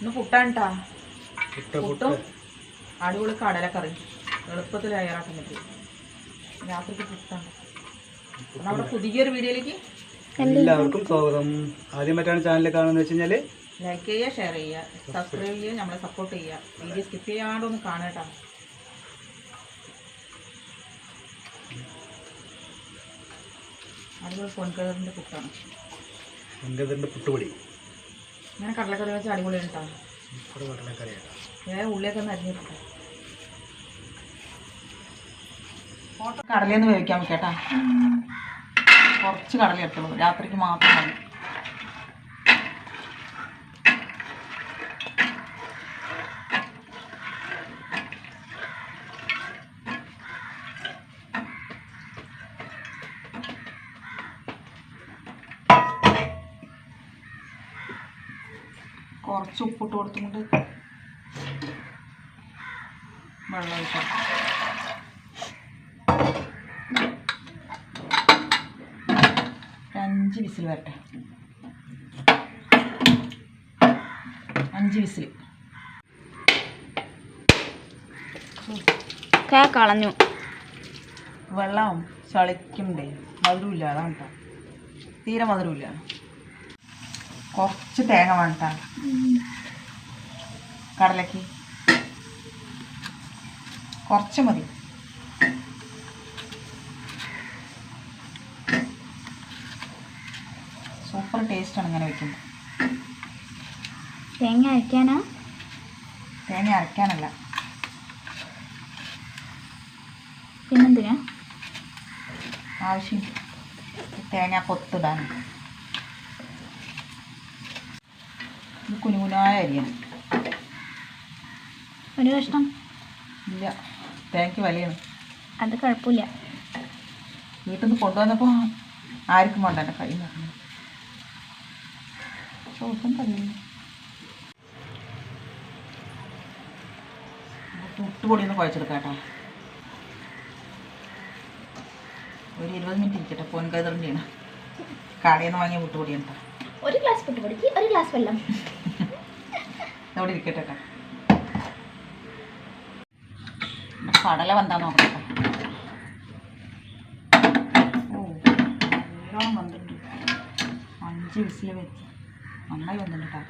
ഇന്ന് പുട്ടാണ്ടാ. പുട്ട് അടിപൊളി കടലക്കറി. എളുപ്പത്തിൽ തയ്യാറാക്കാൻ പറ്റും. രാത്രിക്ക് പുട്ടാണ്. നമ്മുടെ പുതിയൊരു വീഡിയോയിലേക്ക് എല്ലാവർക്കും സ്വാഗതം. ആദ്യമായിട്ടാണ് ചാനൽ കാണുന്നത് വെച്ച് കഴിഞ്ഞാൽ ലൈക്ക് ചെയ്യുക ഷെയർ ചെയ്യുക സബ്സ്ക്രൈബ് ചെയ്യുക നമ്മളെ സപ്പോർട്ട് ചെയ്യുക. വീഡിയോ സ്കിപ്പ് ചെയ്യാണ്ട് ഒന്ന് കാണട്ടോ അതുപോലെ പൊൻകടറിന്റെ പുട്ടാണ്. ഇതിന്റെ പുട്ടുപൊടി. ഇങ്ങനെ കടലക്കറി വെച്ച് അടിപൊളി കേട്ടോ വേറെ ഉള്ളിയൊക്കെ ഒന്ന് അരിഞ്ഞിട്ട് കടലയൊന്ന് വേവിക്കാൻ കേട്ടാ. കുറച്ച് കടല എടുത്തുള്ളൂ രാത്രിക്ക് മാത്രം മതി. കുറച്ച് ഉപ്പിട്ട് കൊടുത്തുകൊണ്ട് വെള്ളം ഒഴിക്കാം. അഞ്ച് വിസിൽ വരട്ടെ. അഞ്ച് വിസിൽ. കളഞ്ഞു. വെള്ളം ചളിക്കുന്നുണ്ടേ. മധുരമില്ല അതാണ് കേട്ടോ തീരെ മധുരമില്ല. കുറച്ച് തേങ്ങ വേണ്ട കടലക്ക്. കുറച്ച് മതി. സൂപ്പർ ടേസ്റ്റാണ് ഇങ്ങനെ വെക്കുന്നത് തേങ്ങ അരയ്ക്കാനാ തേങ്ങ അരയ്ക്കാനല്ല പിന്നെന്തിനാ? ആവശ്യം. തേങ്ങ കൊത്തിടാൻ. കുനുകുനായ അരിയാണ് ഒരു കഷ്ണം? ഇല്ല. തേങ്ങയ്ക്ക് വിലയാണ്. അത് കുഴപ്പമില്ല. വീട്ടിൽ നിന്ന് കൊണ്ടുവന്നപ്പോൾ ആർക്കും വേണ്ട എന്റെ കൈ ചോട്ടും കഴിയുന്നു പുട്ടുപൊടി ഒന്ന് കുഴച്ചെടുക്കാം കേട്ടോ. ഒരു ഇരുപത് മിനിറ്റ് ഇരിക്കട്ടെ ഫോൺ കൈതറിന്റെയാണ് കടയിൽ നിന്ന് വാങ്ങിയ പുട്ടുപൊടിയാണ് കേട്ടോ. ഒരു ഗ്ലാസ് പുട്ടുപൊടിക്ക് ഒരു ഗ്ലാസ് വെള്ളം. അവിടെ ഇരിക്കട്ടെ കേട്ടോ. കടല വന്താ നോക്കട്ടെ ഓ വന്നിട്ടുണ്ട്. അഞ്ച് വിസിൽ വെച്ച്. നന്നായി വന്നിട്ടുണ്ട് കേട്ടോ.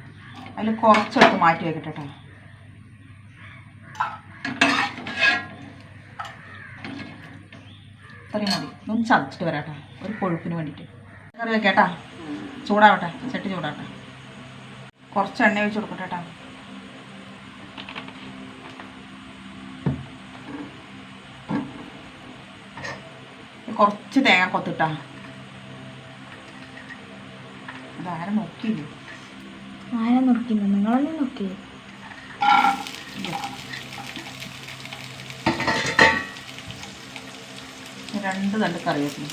അതിൽ കുറച്ചെടുത്ത് മാറ്റി വെക്കട്ടെ കേട്ടോ. ഇത്രയും മതി. ഒന്ന് ചതച്ചിട്ട് വരാം കേട്ടോ. ഒരു കൊഴുപ്പിന് വേണ്ടിയിട്ട്. കറി വെക്കേട്ടാ ചൂടാവട്ടെ. ചട്ടി ചൂടാവട്ടെ. കുറച്ച് എണ്ണ ഒഴിച്ച് കൊടുക്കട്ടെ കുറച്ച് തേങ്ങ കൊത്തിട്ടാ. ഇതാരും നോക്കിയില്ലേ? ആരാ നോക്കിയത് നിങ്ങളൊന്നും നോക്കി ഇല്ല. രണ്ട് തണ്ട് കറിവേപ്പില.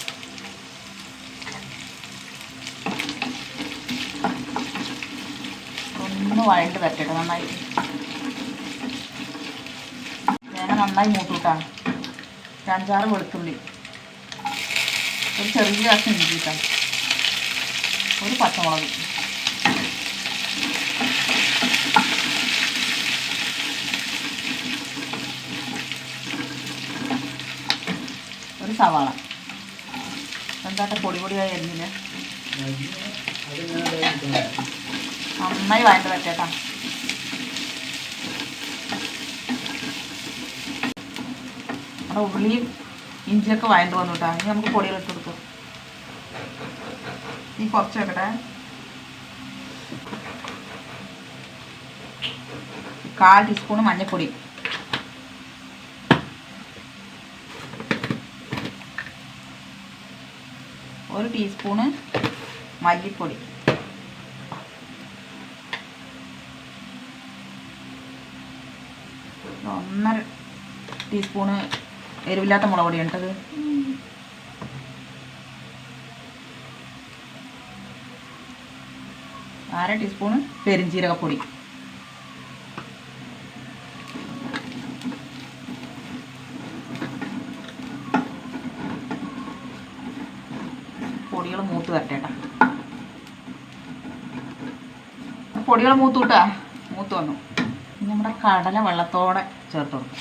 ഒന്ന് വഴണ്ട് തട്ടട്ടെ നന്നായി തേങ്ങ നന്നായി മൂട്ടൂട്ടാ ഒരു അഞ്ചാറ് വെളുത്തുള്ളി. ഒരു ചെറിയ കഷ്ണം ഇഞ്ചി ഇട്ടാ ഒരു പച്ചമുളക്. ഒരു സവാള. എന്താട്ടെ പൊടി പൊടിയായി അരിഞ്ഞില്ല നന്നായി വാങ്ങി പറ്റേട്ടാ. നമ്മുടെ ഉള്ളിയും ഇഞ്ചിയൊക്കെ വാങ്ങിട്ട് വന്നു കേട്ടോ. ഇനി നമുക്ക് കൊടുക്കാം ഈ കുറച്ച് വെക്കട്ടെ കാൽ ടീസ്പൂൺ മഞ്ഞൾപ്പൊടി ഒരു ടീസ്പൂണ് മല്ലിപ്പൊടി. ഒന്നര ടീസ്പൂണ് എരിവില്ലാത്ത മുളക് പൊടിയാണ് കേട്ടത്. അര ടീസ്പൂണ് പെരിഞ്ചീരകപ്പൊടി പൊടികൾ മൂത്ത് വരട്ടെ കേട്ടോ. പൊടികൾ കിട്ടാ മൂത്ത് വന്നു. ഇനി നമ്മുടെ കടല വെള്ളത്തോടെ ചേർത്ത് കൊടുക്കും.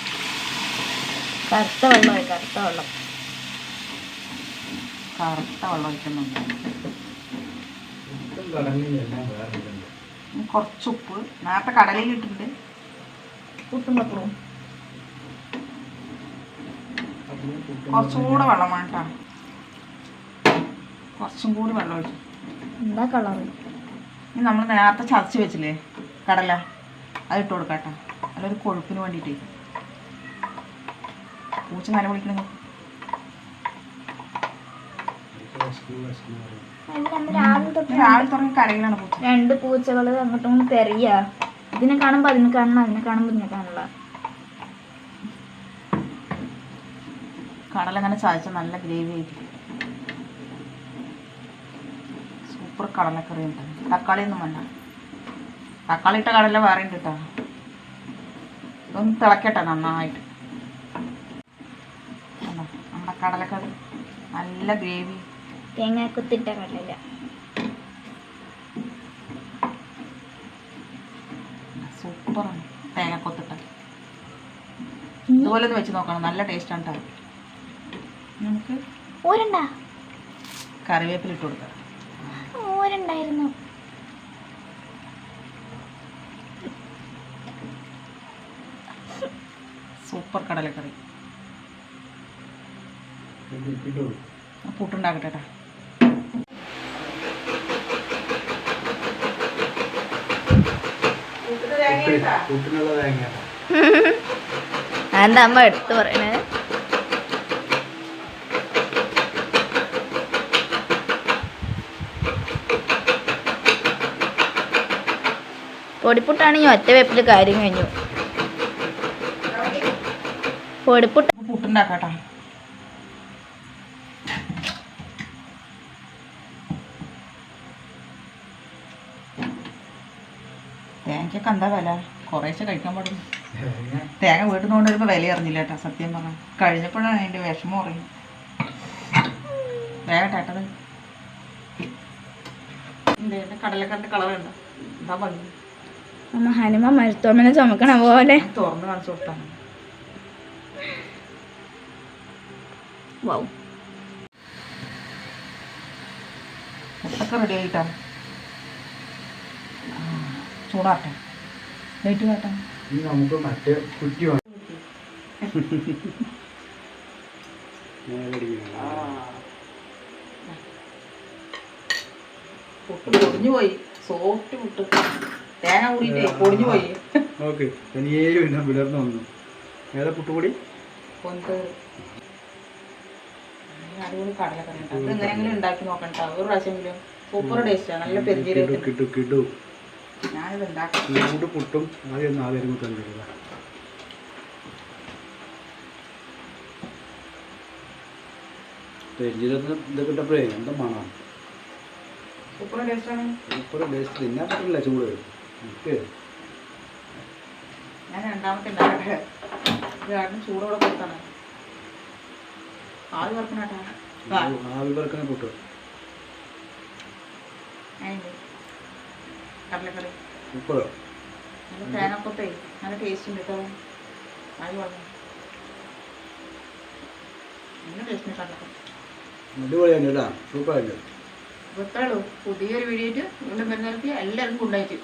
കറുത്ത വെള്ളമായി കറുത്ത വെള്ളം. കറുത്ത വെള്ളം ഒഴിക്കുന്നുണ്ട് പുട്ടും കടലയും എല്ലാം വേറെ ഇതുണ്ട്. ഇനി കുറച്ച് ഉപ്പ്. നേരത്തെ കടലയിൽ ഇട്ടിട്ടുണ്ട്. പുട്ടും പപ്പടവും. അപ്പോൾ പുട്ടും കുറച്ചും കൂടെ വെള്ളം വേണ്ട കുറച്ചും കൂടി വെള്ളം ഒഴിച്ചു. എന്താ കളർ ഇനി നമ്മൾ നേരത്തെ ചതച്ച് വെച്ചില്ലേ കടല അത് ഇട്ട് കൊടുക്കാം അല്ലൊരു കൊഴുപ്പിന് വേണ്ടിയിട്ടേ. പൂച്ച നല്ല വിളിക്കണത് രണ്ട് പൂച്ചകൾ അങ്ങോട്ടും ഇങ്ങോട്ടും തെറിയ. ഇതിനെ കാണുമ്പോ അതിനെ കാണണം അതിനെ കാണുമ്പോ ഇതിനെ കാണുള്ള. കടല അങ്ങനെ ചതച്ച നല്ല ഗ്രേവി ആയിരിക്കും സൂപ്പർ കടലക്കറി ഉണ്ട്. തക്കാളി ഒന്നും വേണ്ട. തക്കാളി ഇട്ട കടല വേറെ ഉണ്ട് കേട്ടോ ഇതൊന്ന് തിളക്കട്ടെ നന്നായിട്ട്. നമ്മുടെ കടലക്കറി നല്ല ഗ്രേവി. തേങ്ങ കുത്തിട്ട കടലില്ല സൂപ്പറാണ് തേങ്ങ കൊത്തിട്ട. ഇതുപോലെ ഒന്ന് വെച്ച് നോക്കണം. നല്ല ടേസ്റ്റാണ് കേട്ടോ നമുക്ക് ഓരണ്ട കറിവേപ്പില ഇട്ട് കൊടുക്കാം. ഓരണ്ടായിരുന്നു സൂപ്പർ കടലക്കറി. പുട്ടുണ്ടാക്കട്ടെ പുട്ടിനുള്ള അമ്മ എടുത്തു പറയണേ? പൊടിപ്പുട്ടാണെങ്കിൽ ഒറ്റ വേപ്പിൽ കാര്യം കഴിഞ്ഞു. പൊടിപ്പുട്ട് പുട്ടുണ്ടാക്കാം കേട്ടോ എന്താ വില? കുറേശ്ശെ കഴിക്കാൻ പാടും തേങ്ങ വീട്ടിൽ നിന്ന് കൊണ്ടുവരുമ്പോൾ വില അറിഞ്ഞില്ല കേട്ടോ സത്യം പറഞ്ഞാൽ കഴിഞ്ഞപ്പോഴാണ് അതിന്റെ വിഷമം അറിയും വേഗം കേട്ടത് കടലക്കറിന്റെ കളറുണ്ട് എന്താ ഭംഗി? അമ്മ ഹനുമ മരുത്തോമനെ ചുമക്കണ പോലെ. തുറന്ന് കാണിച്ചു കൊടുത്താണ് വൗ. റെഡി ആയിട്ടാ? ചൂടാട്ടെ ലൈറ്റ് കാട്ടാ. ഇനി നമുക്ക് മറ്റേ കുറ്റി. പൊടിഞ്ഞു പോയി. സോഫ്റ്റ് പുട്ട്. തേങ്ങ കൂടിയിട്ടേ പൊടിഞ്ഞു പോയി. ഓക്കെ. തനിയേ പിന്നെ വിളർന്നു വന്നു. ഏതാ പുട്ടുപൊടി? അടിപൊളി കടലക്കറി ഉണ്ട് അത് ഉണ്ടാക്കി നോക്കണ്ട ഒരു പ്രാവശ്യമെങ്കിലും. സൂപ്പർ ടേസ്റ്റാണ് നല്ല പെരുജീരകത്തിന്. കിട്ടു കിട്ടു ഞാനിത് ഉണ്ടാക്കാം പുട്ടും ആദ്യം ഒന്ന് ആദ്യം തന്നിരുക പെരിഞ്ചീരത്തിന് ഇത് കിട്ടപ്പോഴേ എന്താ മണം? സൂപ്പർ ടേസ്റ്റാണ്. Super taste. തിന്നാൻ പറ്റില്ല ചൂട്. എനിക്ക് ഞാൻ രണ്ടാമത്തെ ഉണ്ടാക്കട്ടെ. ഇത് കാരണം ചൂടോടെ കൊടുത്താണ്. ആവി പറക്കണേ പുട്ട്. കടലക്കറി നല്ല ടേസ്റ്റ് ഉണ്ട് കേട്ടോ ആദ്യം പറഞ്ഞു നല്ല ടേസ്റ്റ് കടലക്കറി. അടിപൊളിയാണ് കേട്ടാ പുതിയൊരു വീഡിയോ വീണ്ടും വരുന്നവർക്ക് എല്ലാവർക്കും ഉണ്ടായിട്ട്